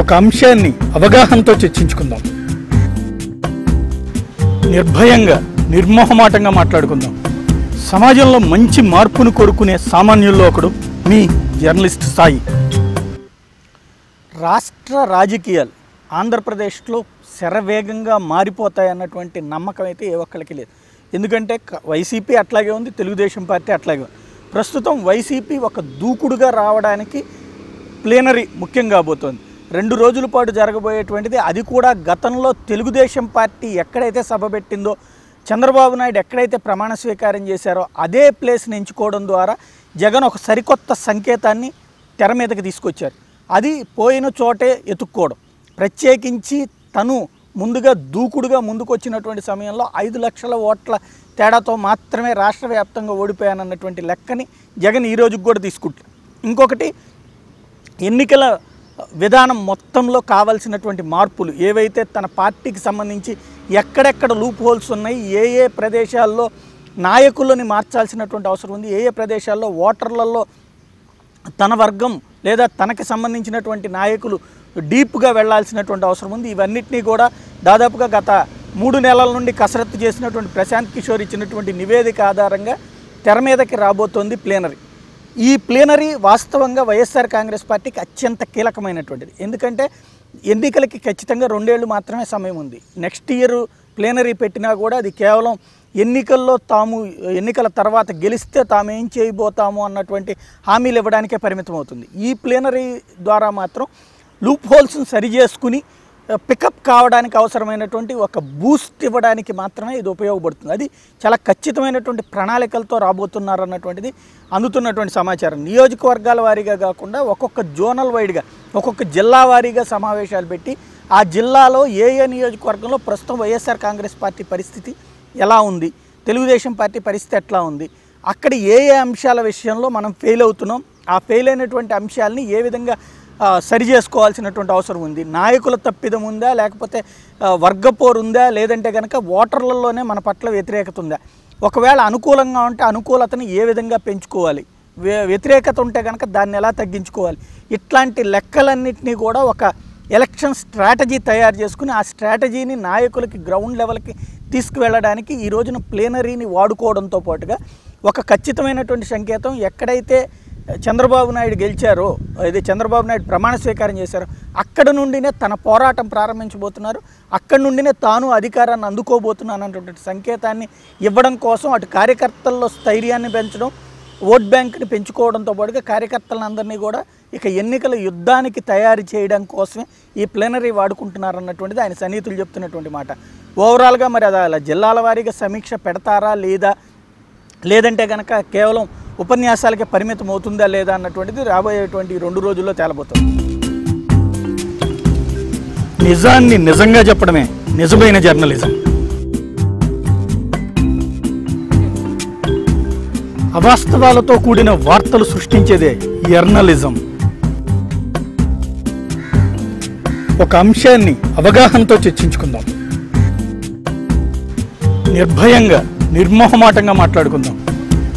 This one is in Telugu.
ఒక అంశాన్ని అవగాహనతో చర్చించుకుందాం. నిర్భయంగా నిర్మోహమాటంగా మాట్లాడుకుందాం. సమాజంలో మంచి మార్పును కోరుకునే సామాన్యుల్లో ఒకడు మీ జర్నలిస్ట్ సాయి. రాష్ట్ర రాజకీయాలు ఆంధ్రప్రదేశ్లో శరవేగంగా మారిపోతాయన్నటువంటి నమ్మకం అయితే ఏ ఒక్కరికి లేదు. ఎందుకంటే వైసీపీ అట్లాగే ఉంది తెలుగుదేశం పార్టీ అట్లాగే ఉంది. ప్రస్తుతం వైసీపీ ఒక దూకుడుగా రావడానికి ప్లేనరీ ముఖ్యం కాబోతోంది. రెండు రోజుల పాటు జరగబోయేటువంటిది. అది కూడా గతంలో తెలుగుదేశం పార్టీ ఎక్కడైతే సభ పెట్టిందో చంద్రబాబు నాయుడు ఎక్కడైతే ప్రమాణ స్వీకారం చేశారో అదే ప్లేస్ని ఎంచుకోవడం ద్వారా జగన్ ఒక సరికొత్త సంకేతాన్ని తెర మీదకి తీసుకొచ్చారు. అది పోయిన చోటే ఎతుక్కోవడం ప్రత్యేకించి తను ముందుగా దూకుడుగా ముందుకొచ్చినటువంటి సమయంలో ఐదు లక్షల ఓట్ల తేడాతో మాత్రమే రాష్ట్ర వ్యాప్తంగా ఓడిపోయానన్నటువంటి లెక్కని జగన్ ఈ రోజుకి కూడా తీసుకుంటారు. ఇంకొకటి ఎన్నికల విధానం మొత్తంలో కావాల్సినటువంటి మార్పులు ఏవైతే తన పార్టీకి సంబంధించి ఎక్కడెక్కడ లూప్ హోల్స్ ఉన్నాయి ఏ ఏ ప్రదేశాల్లో నాయకులని మార్చాల్సినటువంటి అవసరం ఉంది ఏ ఏ ప్రదేశాల్లో ఓటర్లలో తన వర్గం లేదా తనకి సంబంధించినటువంటి నాయకులు డీప్గా వెళ్ళాల్సినటువంటి అవసరం ఉంది. ఇవన్నిటినీ కూడా దాదాపుగా గత మూడు నెలల నుండి కసరత్తు చేసినటువంటి ప్రశాంత్ కిషోర్ ఇచ్చినటువంటి నివేదిక ఆధారంగా తెర మీదకి రాబోతోంది ప్లేనరీ. ఈ ప్లేనరీ వాస్తవంగా వైఎస్ఆర్ కాంగ్రెస్ పార్టీకి అత్యంత కీలకమైనటువంటిది. ఎందుకంటే ఎన్నికలకి ఖచ్చితంగా రెండేళ్ళు మాత్రమే సమయం ఉంది. నెక్స్ట్ ఇయర్ ప్లీనరీ పెట్టినా కూడా అది కేవలం ఎన్నికల్లో తాము ఎన్నికల తర్వాత గెలిస్తే తాము ఏం చేయబోతాము అన్నటువంటి హామీలు ఇవ్వడానికే పరిమితం అవుతుంది ఈ ప్లేనరీ ద్వారా మాత్రం లూప్ హోల్స్ని సరి చేసుకుని పికప్ కావడానికి అవసరమైనటువంటి ఒక బూస్ట్ ఇవ్వడానికి మాత్రమే ఇది ఉపయోగపడుతుంది. అది చాలా ఖచ్చితమైనటువంటి ప్రణాళికలతో రాబోతున్నారు అన్నటువంటిది అందుతున్నటువంటి సమాచారం. నియోజకవర్గాల వారీగా కాకుండా ఒక్కొక్క జోనల్ వైడ్గా ఒక్కొక్క జిల్లా వారీగా సమావేశాలు పెట్టి ఆ జిల్లాలో ఏ ఏ నియోజకవర్గంలో ప్రస్తుతం వైఎస్ఆర్ కాంగ్రెస్ పార్టీ పరిస్థితి ఎలా ఉంది తెలుగుదేశం పార్టీ పరిస్థితి ఎట్లా ఉంది అక్కడ ఏ ఏ అంశాల విషయంలో మనం ఫెయిల్ అవుతున్నాం ఆ ఫెయిల్ అయినటువంటి అంశాలని ఏ విధంగా సరి చేసుకోవాల్సినటువంటి అవసరం ఉంది. నాయకుల తప్పిదం ఉందా? లేకపోతే వర్గపోరు ఉందా? లేదంటే కనుక ఓటర్లలోనే మన పట్ల వ్యతిరేకత ఉందా? ఒకవేళ అనుకూలంగా ఉంటే అనుకూలతని ఏ విధంగా పెంచుకోవాలి? వ్యతిరేకత ఉంటే కనుక దాన్ని ఎలా తగ్గించుకోవాలి? ఇట్లాంటి లెక్కలన్నింటినీ కూడా ఒక ఎలక్షన్ స్ట్రాటజీ తయారు చేసుకుని ఆ స్ట్రాటజీని నాయకులకి గ్రౌండ్ లెవెల్కి తీసుకువెళ్ళడానికి ఈ రోజున ప్లేనరీని వాడుకోవడంతో పాటుగా ఒక ఖచ్చితమైనటువంటి సంకేతం ఎక్కడైతే చంద్రబాబు నాయుడు గెలిచారో ఇది చంద్రబాబు నాయుడు ప్రమాణ స్వీకారం చేశారో అక్కడ నుండినే తన పోరాటం ప్రారంభించబోతున్నారు అక్కడి నుండినే తాను అధికారాన్ని అందుకోబోతున్నాను అన్నటువంటి సంకేతాన్ని ఇవ్వడం కోసం అటు కార్యకర్తల్లో స్థైర్యాన్ని పెంచడం ఓట్ బ్యాంక్ని పెంచుకోవడంతో పాటుగా కార్యకర్తలందరినీ కూడా ఇక ఎన్నికల యుద్ధానికి తయారు చేయడం కోసమే ఈ ప్లెనరీ వాడుకుంటున్నారు అన్నటువంటిది ఆయన సన్నిహితులు చెప్తున్నటువంటి మాట. ఓవరాల్గా మరి అది అలా జిల్లాల వారీగా సమీక్ష పెడతారా లేదా? లేదంటే కనుక కేవలం ఉపన్యాసాలకే పరిమితం అవుతుందా లేదా అన్నటువంటిది రాబోయేటువంటి రెండు రోజుల్లో తేలబోతుంది. నిజాన్ని నిజంగా చెప్పడమే నిజమైన జర్నలిజం. అవాస్తవాలతో కూడిన వార్తలు సృష్టించేదే జర్నలిజం. ఒక అంశాన్ని అవగాహనతో చర్చించుకుందాం. నిర్భయంగా నిర్మోహమాటంగా మాట్లాడుకుందాం.